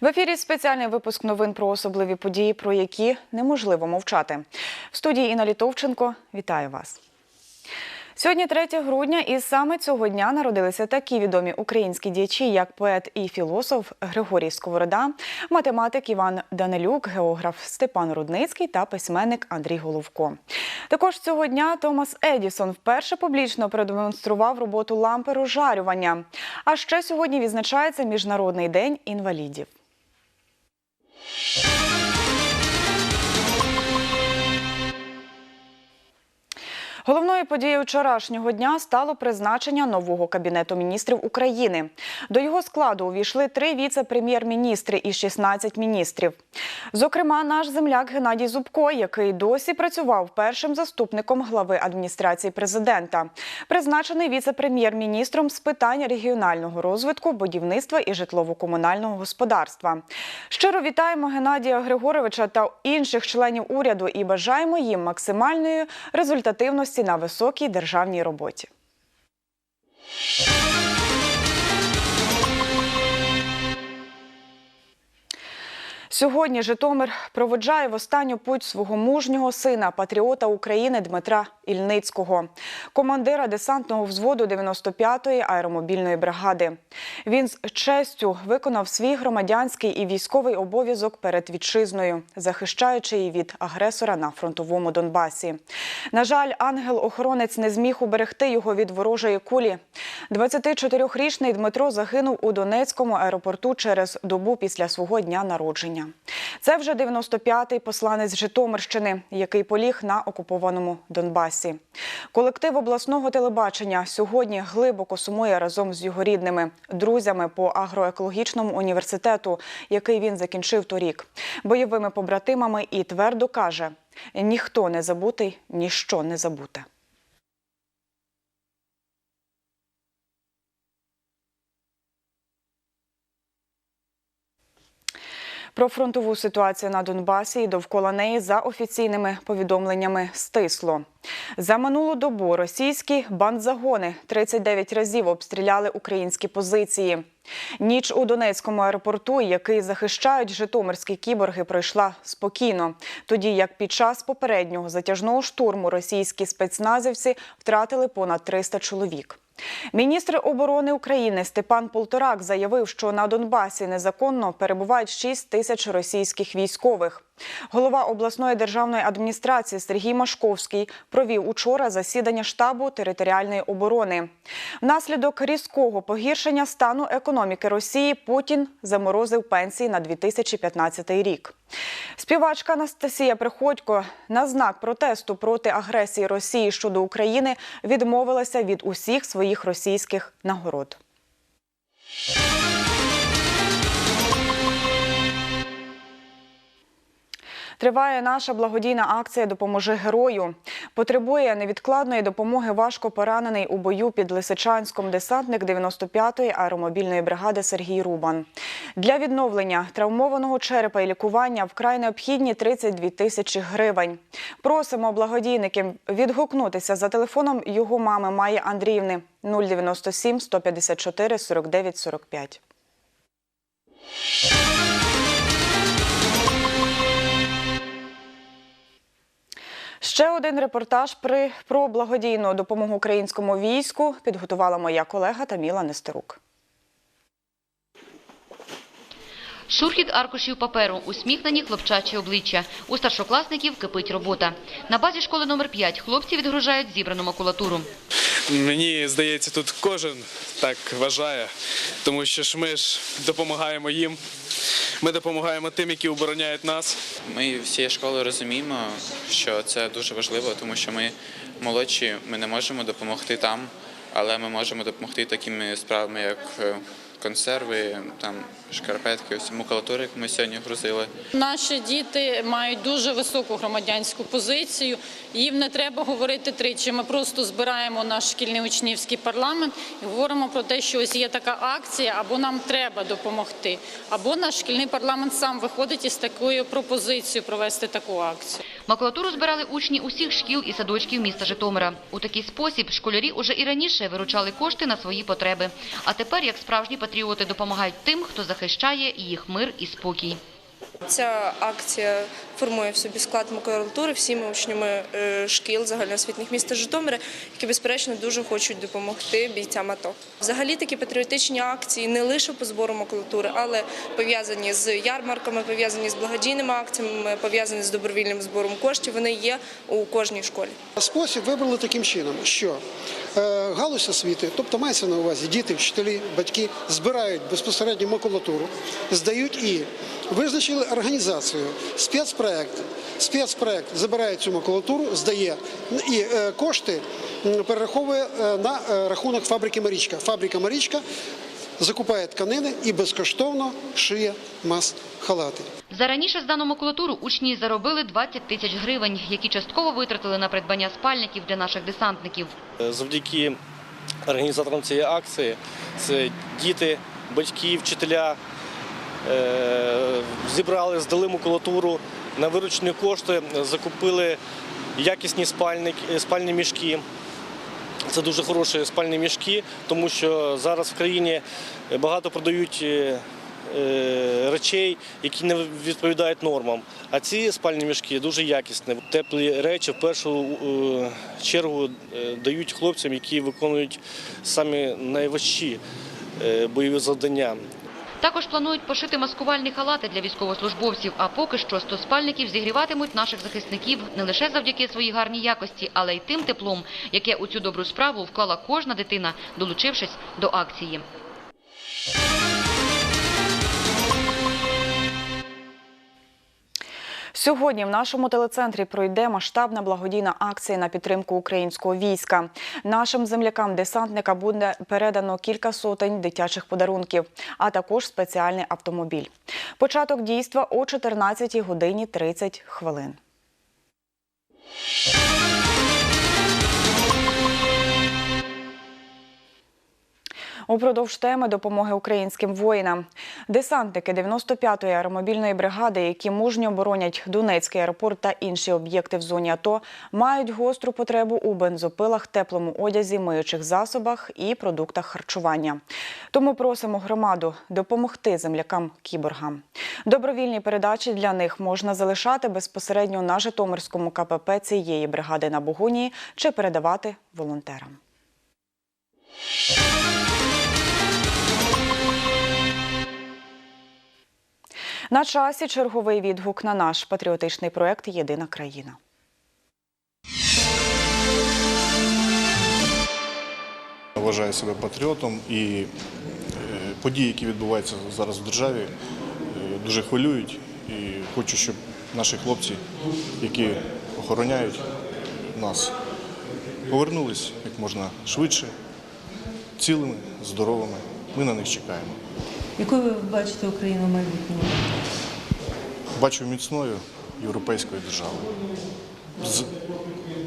В ефірі спеціальний випуск новин про особливі події, про які неможливо мовчати. В студії Інна Літовченко вітаю вас. Сьогодні 3 грудня, і саме цього дня народилися такі відомі українські діячі, як поет і філософ Григорій Сковорода, математик Іван Данилюк, географ Степан Рудницький та письменник Андрій Головко. Також цього дня Томас Едісон вперше публічно продемонстрував роботу лампи розжарювання. А ще сьогодні відзначається Міжнародний день інвалідів. Música Головною подією вчорашнього дня стало призначення нового кабінету міністрів України. До його складу увійшли три віце-прем'єр-міністри і 16 міністрів. Зокрема, наш земляк Геннадій Зубко, який досі працював першим заступником глави адміністрації президента, призначений віце-прем'єр-міністром з питань регіонального розвитку, будівництва і житлово-комунального господарства. Щиро вітаємо Геннадія Григоровича та інших членів уряду і бажаємо їм максимальної результативності на високій державній роботі. Сьогодні Житомир проводжає в останню путь свого мужнього сина, патріота України Дмитра Ільницького, командира десантного взводу 95-ї аеромобільної бригади. Він з честю виконав свій громадянський і військовий обов'язок перед вітчизною, захищаючи її від агресора на фронтовому Донбасі. На жаль, ангел-охоронець не зміг уберегти його від ворожої кулі. 24-річний Дмитро загинув у Донецькому аеропорту через добу після свого дня народження. Це вже 95-й посланець Житомирщини, який поліг на окупованому Донбасі. Колектив обласного телебачення сьогодні глибоко сумує разом з його рідними, друзями по агроекологічному університету, який він закінчив торік, бойовими побратимами і твердо каже: ніхто не забутий, ніщо не забуте. Про фронтову ситуацію на Донбасі і довкола неї за офіційними повідомленнями стисло. За минулу добу російські бандзагони 39 разів обстріляли українські позиції. Ніч у Донецькому аеропорту, який захищають житомирські кіборги, пройшла спокійно, тоді як під час попереднього затяжного штурму російські спецназівці втратили понад 300 чоловік. Міністр оборони України Степан Полторак заявив, що на Донбасі незаконно перебувають 6 тисяч російських військових. Голова обласної державної адміністрації Сергій Машковський провів учора засідання штабу територіальної оборони. Внаслідок різкого погіршення стану економіки Росії Путін заморозив пенсії на 2015 рік. Співачка Анастасія Приходько на знак протесту проти агресії Росії щодо України відмовилася від усіх своїх російських нагород. Триває наша благодійна акція Допоможи герою. Потребує невідкладної допомоги важко поранений у бою під Лисичанськом десантник 95-ї аеромобільної бригади Сергій Рубан. Для відновлення травмованого черепа і лікування вкрай необхідні 32 тисячі гривень. Просимо благодійників відгукнутися за телефоном його мами Майї Андріївни 097 154 49 45. Ще один репортаж при про благодійну допомогу українському війську підготувала моя колега Таміла Нестерук. Шурхіт аркушів паперу, усміхнені хлопчачі обличчя. У старшокласників кипить робота. На базі школи номер 5 хлопці відгружають зібрану макулатуру. Мені здається, тут кожен так вважає, тому що ж ми ж допомагаємо їм. Ми допомагаємо тим, які обороняють нас. Ми всією школою розуміємо, що це дуже важливо, тому що ми молодші, ми не можемо допомогти там, але ми можемо допомогти такими справами, як е, консерви, там шкарпетки, ось макулатура, яку ми сьогодні грузили. Наші діти мають дуже високу громадянську позицію. Їм не треба говорити тричі. Ми просто збираємо наш шкільний учнівський парламент і говоримо про те, що ось є така акція, або нам треба допомогти, або наш шкільний парламент сам виходить із такою пропозицією провести таку акцію. Макулатуру збирали учні усіх шкіл і садочків міста Житомира. У такий спосіб школярі уже і раніше виручали кошти на свої потреби. А тепер, як справжні патріоти, допомагають тим, хто захищає їх мир і спокій. Ця акція формує в собі склад макулатури всіми учнями е, шкіл загальноосвітніх міста Житомира, які безперечно дуже хочуть допомогти бійцям АТО. Взагалі такі патріотичні акції не лише по збору макулатури, але пов'язані з ярмарками, пов'язані з благодійними акціями, пов'язані з добровільним збором коштів. Вони є у кожній школі. Спосіб вибрали таким чином, що е, галузь освіти, тобто мається на увазі діти, вчителі, батьки, збирають безпосередньо макулатуру, здають і визначили організацію, спецпроект. Спецпроект забирає цю макулатуру, здає і е, кошти перераховує е, на е, рахунок фабрики Марічка. Фабрика Марічка закупає тканини і безкоштовно шиє мас-халати. За раніше здану макулатуру учні заробили 20 тисяч гривень, які частково витратили на придбання спальників для наших десантників. Завдяки організаторам цієї акції це діти, батьки, вчителя зібрали, здали макулатуру на виручені кошти, закупили якісні спальники, спальні мішки. Це дуже хороші спальні мішки, тому що зараз в країні багато продають е, е, речей, які не відповідають нормам. А ці спальні мішки дуже якісні. Теплі речі в першу е, чергу е, дають хлопцям, які виконують самі найважчі е, бойові завдання. Також планують пошити маскувальні халати для військовослужбовців, а поки що 100 спальників зігріватимуть наших захисників не лише завдяки своїй гарній якості, але й тим теплом, яке у цю добру справу вклала кожна дитина, долучившись до акції. Сьогодні в нашому телецентрі пройде масштабна благодійна акція на підтримку українського війська. Нашим землякам-десантника буде передано кілька сотень дитячих подарунків, а також спеціальний автомобіль. Початок дійства о 14 годині 30 хвилин. Упродовж теми допомоги українським воїнам. Десантники 95-ї аеромобільної бригади, які мужньо боронять Донецький аеропорт та інші об'єкти в зоні АТО, мають гостру потребу у бензопилах, теплому одязі, миючих засобах і продуктах харчування. Тому просимо громаду допомогти землякам кіборгам. Добровільні передачі для них можна залишати безпосередньо на Житомирському КПП цієї бригади на Бугунії чи передавати волонтерам. На часі черговий відгук на наш патріотичний проект Єдина країна. Вважаю себе патріотом і е, події, які відбуваються зараз в державі, е, дуже хвилюють. І хочу, щоб наші хлопці, які охороняють нас, повернулись як можна швидше, цілими, здоровими. Ми на них чекаємо. Якою ви бачите Україну в майбутньому? Бачу міцною європейською державою з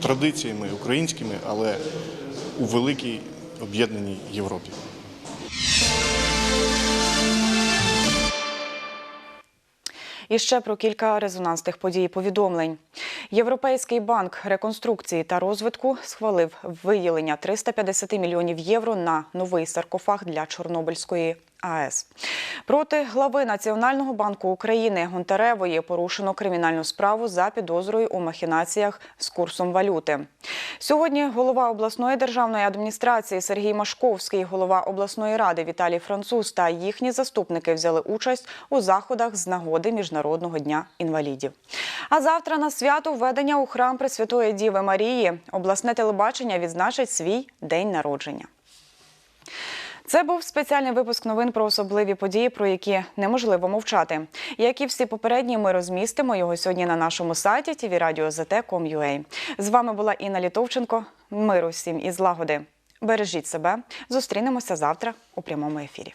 традиціями українськими, але у великій об'єднаній Європі. І ще про кілька резонансних подій повідомлень. Європейський банк реконструкції та розвитку схвалив виділення 350 мільйонів євро на новий саркофаг для Чорнобильської АЕС. Проти глави Національного банку України Гонтаревої порушено кримінальну справу за підозрою у махінаціях з курсом валюти. Сьогодні голова обласної державної адміністрації Сергій Машковський, голова обласної ради Віталій Француз та їхні заступники взяли участь у заходах з нагоди Міжнародного дня інвалідів. А завтра на свято введення у храм Пресвятої Діви Марії обласне телебачення відзначить свій день народження. Це був спеціальний випуск новин про особливі події, про які неможливо мовчати. Як і всі попередні, ми розмістимо його сьогодні на нашому сайті tvradio.zt.com.ua. З вами була Інна Літовченко. Миру всім і злагоди. Бережіть себе. Зустрінемося завтра у прямому ефірі.